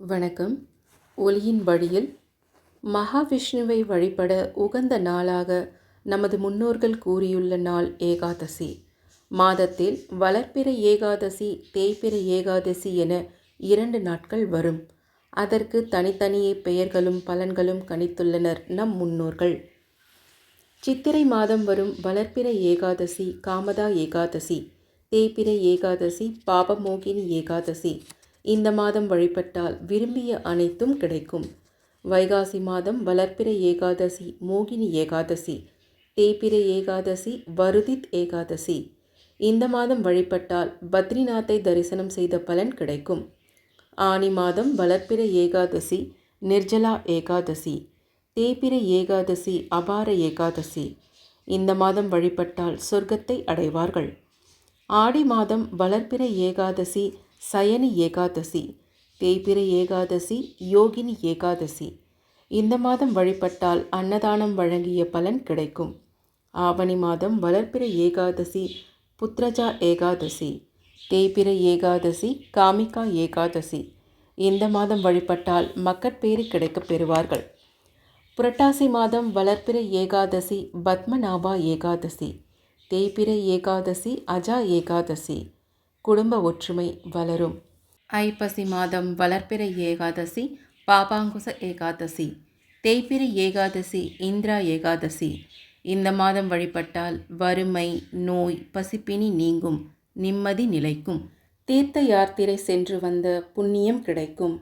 வணக்கம். ஒளியின் வழியில் மகாவிஷ்ணுவை வழிபட உகந்த நாளாக நமது முன்னோர்கள் கூறியுள்ள நாள் ஏகாதசி. மாதத்தில் வளர்ப்பிறை ஏகாதசி தேய்பிறை ஏகாதசி என இரண்டு நாட்கள் வரும். அதற்கு தனித்தனியே பெயர்களும் பலன்களும் கணித்துள்ளனர் நம் முன்னோர்கள். சித்திரை மாதம் வரும் வளர்ப்பிறை ஏகாதசி காமதா ஏகாதசி தேய்பிறை ஏகாதசி பாபமோகினி ஏகாதசி. இந்த மாதம் வழிபட்டால் விரும்பிய அனைத்தும் கிடைக்கும். வைகாசி மாதம் வளர்ப்பிறை ஏகாதசி மோகினி ஏகாதசி தேய்பிறை ஏகாதசி வருதித் ஏகாதசி. இந்த மாதம் வழிபட்டால் பத்ரிநாத்தை தரிசனம் செய்த பலன் கிடைக்கும். ஆனி மாதம் வளர்ப்பிறை ஏகாதசி நிர்ஜலா ஏகாதசி தேய்பிறை ஏகாதசி அபார ஏகாதசி. இந்த மாதம் வழிபட்டால் சொர்க்கத்தை அடைவார்கள். ஆடி மாதம் வளர்ப்பிறை ஏகாதசி சயனி ஏகாதசி தேய்பிரை ஏகாதசி யோகினி ஏகாதசி. இந்த மாதம் வழிபட்டால் அன்னதானம் வழங்கிய பலன் கிடைக்கும். ஆவணி மாதம் வளர்ப்பிறை ஏகாதசி புத்ரஜா ஏகாதசி தேய்பிரை ஏகாதசி காமிகா ஏகாதசி. இந்த மாதம் வழிபட்டால் மக்கட்பேறு கிடைக்கப் பெறுவார்கள். புரட்டாசி மாதம் வளர்ப்பிறை ஏகாதசி பத்மநாபா ஏகாதசி தேய்பிரை ஏகாதசி அஜா ஏகாதசி. குடும்ப ஒற்றுமை வளரும். ஐப்பசி மாதம் வளர்ப்பிறை ஏகாதசி பாபாங்குச ஏகாதசி தேய்பிரி ஏகாதசி இந்திரா ஏகாதசி. இந்த மாதம் வழிபட்டால் வறுமை நோய் பசிப்பினி நீங்கும் நிம்மதி நிலைக்கும். தீர்த்த யாத்திரை சென்று வந்த புண்ணியம் கிடைக்கும்.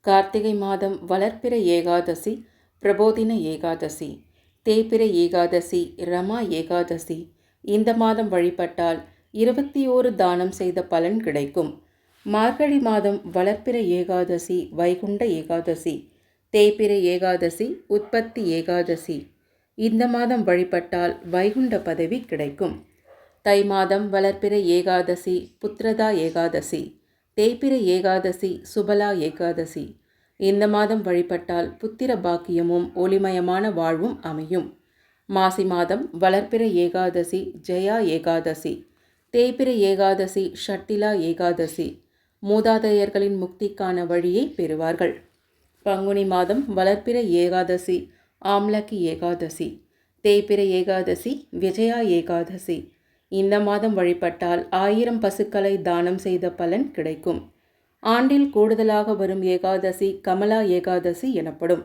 கார்த்திகை மாதம் வளர்ப்பிறை ஏகாதசி பிரபோதின ஏகாதசி தேய்பிறை ஏகாதசி ரமா ஏகாதசி. இந்த மாதம் வழிபட்டால் இருபத்தி ஓரு தானம் செய்த பலன் கிடைக்கும். மார்கழி மாதம் வளர்ப்பிற ஏகாதசி வைகுண்ட ஏகாதசி தேய்பிற ஏகாதசி உற்பத்தி ஏகாதசி. இந்த மாதம் வழிபட்டால் வைகுண்ட பதவி கிடைக்கும். தை மாதம் வளர்ப்பிற ஏகாதசி புத்திரதா ஏகாதசி தேய்பிற ஏகாதசி சுபலா ஏகாதசி. இந்த மாதம் வழிபட்டால் புத்திர பாக்கியமும் ஒளிமயமான வாழ்வும் அமையும். மாசி மாதம் வளர்ப்பிற ஏகாதசி ஜெயா ஏகாதசி. தேய்பிர ஏகாதசி ஷட்டிலா ஏகாதசி மூதாதையர்களின் முக்திக்கான வழியை பெறுவார்கள். பங்குனி மாதம் வளர்ப்பிற ஏகாதசி ஆம்லக்கி ஏகாதசி தேய்பிர ஏகாதசி விஜயா ஏகாதசி. இந்த மாதம் வழிபட்டால் ஆயிரம் பசுக்களை தானம் செய்த பலன் கிடைக்கும். ஆண்டில் கூடுதலாக வரும் ஏகாதசி கமலா ஏகாதசி எனப்படும்.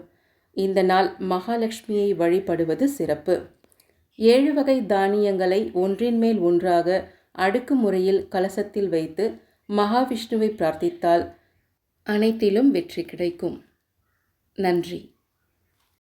இந்த நாள் மகாலட்சுமியை வழிபடுவது சிறப்பு. ஏழு வகை தானியங்களை ஒன்றின் மேல் ஒன்றாக அடுக்கு முறையில் கலசத்தில் வைத்து மகாவிஷ்ணுவை பிரார்த்தித்தால் அனைத்திலும் வெற்றி கிடைக்கும். நன்றி.